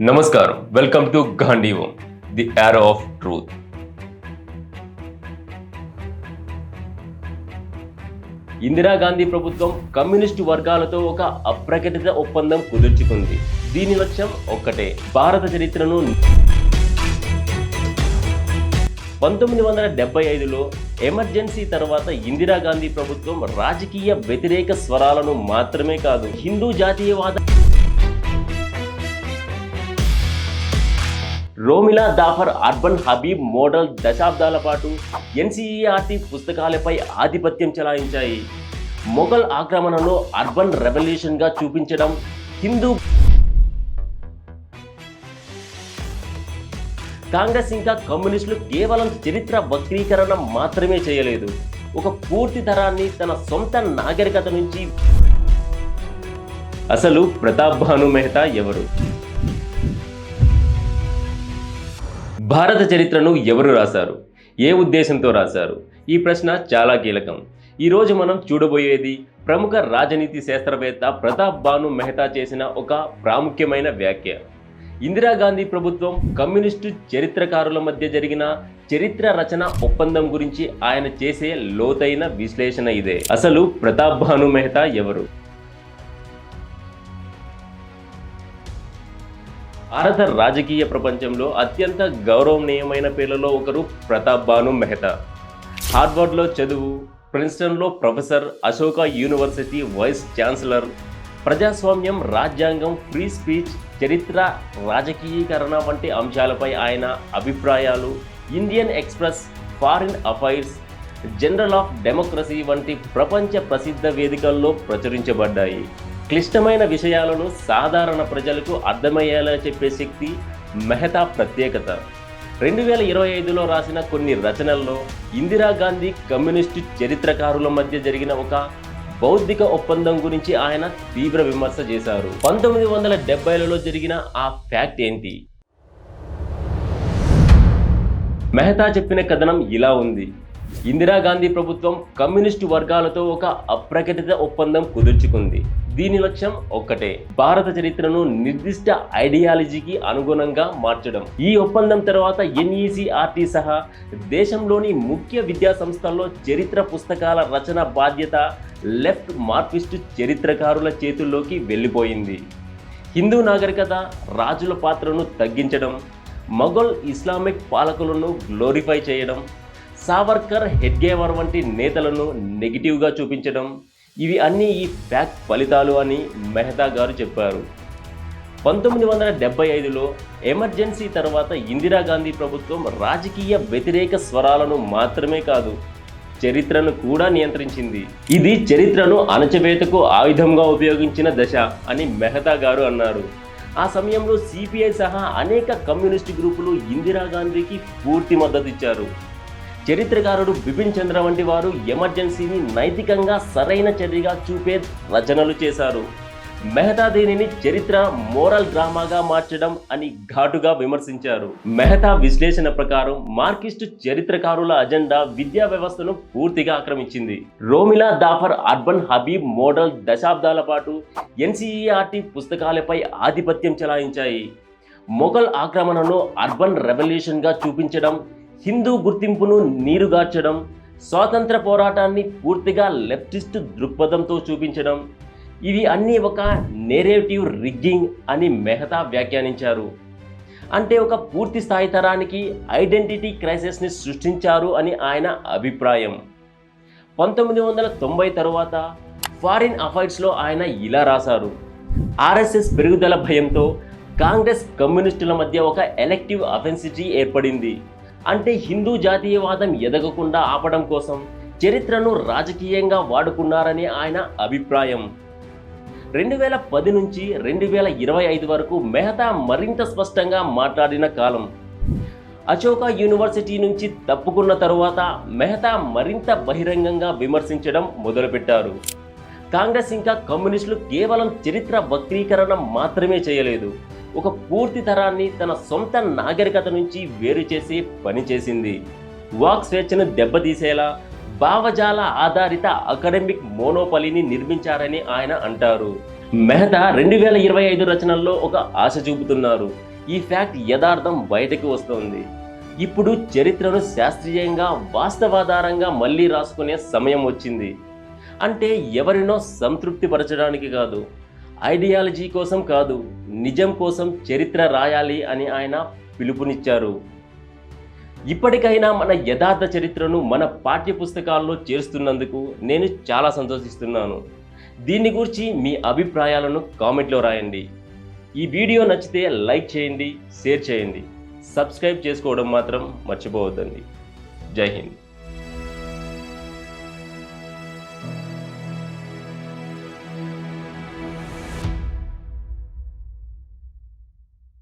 నమస్కారం. Welcome to Gandeevam the arrow of truth Indira Gandhi ప్రభుత్వం communist వర్గాలతో ఒక అప్రకటిత ఒప్పందం కుదుర్చుకుంది. దీని లక్ష్యం ఒక్కటే భారత చరిత్రను పంతొమ్మిది వందల డెబ్బై ఐదులో ఎమర్జెన్సీ తర్వాత ఇందిరాగాంధీ ప్రభుత్వం రాజకీయ వ్యతిరేక స్వరాలను మాత్రమే కాదు హిందూ జాతీయవాద రోమిలా దాఫర్ అర్బన్ హబీబ్ మోడల్ దశాబ్దాల పాటు ఎన్సీఈఆర్టీ పుస్తకాలపై ఆధిపత్యం చెలాయించాయి. మొఘల్ ఆక్రమణను అర్బన్ రెవల్యూషన్గా చూపించడం హిందూ కాంగ్రెస్ ఇంకా కమ్యూనిస్టులు కేవలం చరిత్ర వక్రీకరణ మాత్రమే చేయలేదు. ఒక పూర్తి తరాన్ని తన సొంత నాగరికత నుంచి అసలు ప్రతాప్ భాను మెహతా ఎవరు? భారత చరిత్రను ఎవరు రాశారు? ఏ ఉద్దేశంతో రాశారు? ఈ ప్రశ్న చాలా కీలకం. ఈరోజు మనం చూడబోయేది ప్రముఖ రాజనీతి శాస్త్రవేత్త ప్రతాప్ భాను మెహతా చేసిన ఒక ప్రాముఖ్యమైన వ్యాఖ్య. ఇందిరాగాంధీ ప్రభుత్వం కమ్యూనిస్టు చరిత్రకారుల మధ్య జరిగిన చరిత్ర రచన ఒప్పందం గురించి ఆయన చేసే లోతైన విశ్లేషణ ఇదే. అసలు ప్రతాప్ భాను మెహతా ఎవరు? భారత రాజకీయ ప్రపంచంలో అత్యంత గౌరవనీయమైన పేర్లలో ఒకరు ప్రతాప్ భాను మెహతా. హార్వర్డ్లో చదువు ప్రిన్స్టన్లో professor Ashoka university vice chancellor ప్రజాస్వామ్యం రాజ్యాంగం ఫ్రీ స్పీచ్ చరిత్ర రాజకీయీకరణ వంటి అంశాలపై ఆయన అభిప్రాయాలు Indian express foreign affairs journal of democracy వంటి ప్రపంచ ప్రసిద్ధ వేదికల్లో ప్రచురించబడ్డాయి. క్లిష్టమైన విషయాలను సాధారణ ప్రజలకు అర్థమయ్యేలా చెప్పే శక్తి మెహతా ప్రత్యేకత. రెండు వేల ఇరవై ఐదులో రాసిన కొన్ని రచనల్లో ఇందిరాగాంధీ కమ్యూనిస్టు చరిత్రకారుల మధ్య జరిగిన ఒక బౌద్ధిక ఒప్పందం గురించి ఆయన తీవ్ర విమర్శ చేశారు. పంతొమ్మిది వందల డెబ్బైలలో జరిగిన ఆ ఫ్యాక్ట్ ఏంటి? మెహతా చెప్పిన కథనం ఇలా ఉంది. ఇందిరాగాంధీ ప్రభుత్వం కమ్యూనిస్టు వర్గాలతో ఒక అప్రకటిత ఒప్పందం కుదుర్చుకుంది. దీని లక్ష్యం ఒక్కటే భారత చరిత్రను నిర్దిష్ట ఐడియాలజీకి అనుగుణంగా మార్చడం. ఈ ఒప్పందం తర్వాత ఎన్ఈసిఆర్టీ సహా దేశంలోని ముఖ్య విద్యా సంస్థల్లో చరిత్ర పుస్తకాల రచన బాధ్యత లెఫ్ట్ మార్క్సిస్టు చరిత్రకారుల చేతుల్లోకి వెళ్ళిపోయింది. హిందూ నాగరికత రాజుల పాత్రను తగ్గించడం మొఘల్ ఇస్లామిక్ పాలకులను గ్లోరిఫై చేయడం సావర్కర్ హెడ్గేవర్ వంటి నేతలను నెగిటివ్గా చూపించడం ఇవి అన్నీ ఈ ఫ్యాక్ట్ ఫలితాలు అని మెహతా గారు చెప్పారు. పంతొమ్మిది వందల డెబ్బై ఐదులో ఎమర్జెన్సీ తర్వాత ఇందిరాగాంధీ ప్రభుత్వం రాజకీయ వ్యతిరేక స్వరాలను మాత్రమే కాదు చరిత్రను కూడా నియంత్రించింది. ఇది చరిత్రను అణచవేతకు ఆయుధంగా ఉపయోగించిన దశ అని మెహతా గారు అన్నారు. ఆ సమయంలో సిపిఐ సహా అనేక కమ్యూనిస్టు గ్రూపులు ఇందిరాగాంధీకి పూర్తి మద్దతు ఇచ్చారు. చరిత్రకారుడు బిపిన్ చంద్ర వంటి వారు ఎమర్జెన్సీని నైతికంగా సరైన చర్యగా చూపే రచనలు చేశారు. మెహతా దీనిని చరిత్ర మోరల్ డ్రామాగా మార్చడం అని ఘాటుగా విమర్శించారు. మెహతా విశ్లేషణ ప్రకారం మార్కిస్టు చరిత్రకారుల అజెండా విద్యా వ్యవస్థను పూర్తిగా ఆక్రమించింది. రోమిలా దాఫర్ అర్బన్ హబీబ్ మోడల్ దశాబ్దాల పాటు ఎన్సీఈఆర్టీ పుస్తకాలపై ఆధిపత్యం చెలాయించాయి. మొఘల్ ఆక్రమణను అర్బన్ రెవల్యూషన్గా చూపించడం హిందూ గుర్తింపును నీరుగార్చడం స్వాతంత్ర పోరాటాన్ని పూర్తిగా లెఫ్టిస్ట్ దృక్పథంతో చూపించడం ఇవి అన్నీ ఒక నేరేటివ్ రిగ్గింగ్ అని మెహతా వ్యాఖ్యానించారు. అంటే ఒక పూర్తి స్థాయి తరానికి ఐడెంటిటీ క్రైసిస్ని సృష్టించారు అని ఆయన అభిప్రాయం. పంతొమ్మిది వందల తొంభై తరువాత ఫారిన్ అఫైర్స్లో ఆయన ఇలా రాశారు. ఆర్ఎస్ఎస్ పెరుగుదల భయంతో కాంగ్రెస్ కమ్యూనిస్టుల మధ్య ఒక ఎలెక్టివ్ అఫెన్సిటీ ఏర్పడింది. అంటే హిందూ జాతీయవాదం ఎదగకుండా ఆపడం కోసం చరిత్రను రాజకీయంగా వాడుకున్నారని ఆయన అభిప్రాయం. రెండు వేల పది నుంచి రెండు వేల ఇరవై ఐదు వరకు మెహతా మరింత స్పష్టంగా మాట్లాడిన కాలం. అశోక యూనివర్సిటీ నుంచి తప్పుకున్న తరువాత మెహతా మరింత బహిరంగంగా విమర్శించడం మొదలుపెట్టారు. కాంగ్రెస్ ఇంకా కమ్యూనిస్టులు కేవలం చరిత్ర వక్రీకరణ మాత్రమే చేయలేదు. ఒక పూర్తి తరాన్ని తన సొంత నాగరికత నుంచి వేరు చేసి పనిచేసింది వాక్ స్వేచ్ఛను దెబ్బతీసేలా భావజాల ఆధారిత అకాడమిక్ మోనోపలిని నిర్మించారని ఆయన అంటారు. మెహతా రెండు వేల ఇరవై ఐదు రచనల్లో ఒక ఆశ చూపుతున్నారు. ఈ ఫ్యాక్ట్ యథార్థం బయటకు వస్తోంది. ఇప్పుడు చరిత్రను శాస్త్రీయంగా వాస్తవాధారంగా మళ్ళీ రాసుకునే సమయం వచ్చింది. అంటే ఎవరినో సంతృప్తిపరచడానికి కాదు. ఐడియాలజీ కోసం కాదు నిజం కోసం చరిత్ర రాయాలి అని ఆయన పిలుపునిచ్చారు. ఇప్పటికైనా మన యథార్థ చరిత్రను మన పాఠ్య పుస్తకాల్లో చేరుస్తున్నందుకు నేను చాలా సంతోషిస్తున్నాను. దీని గురించి మీ అభిప్రాయాలను కామెంట్లో రాయండి. ఈ వీడియో నచ్చితే లైక్ చేయండి షేర్ చేయండి. సబ్స్క్రైబ్ చేసుకోవడం మాత్రం మర్చిపోవద్దండి. జై హింద్.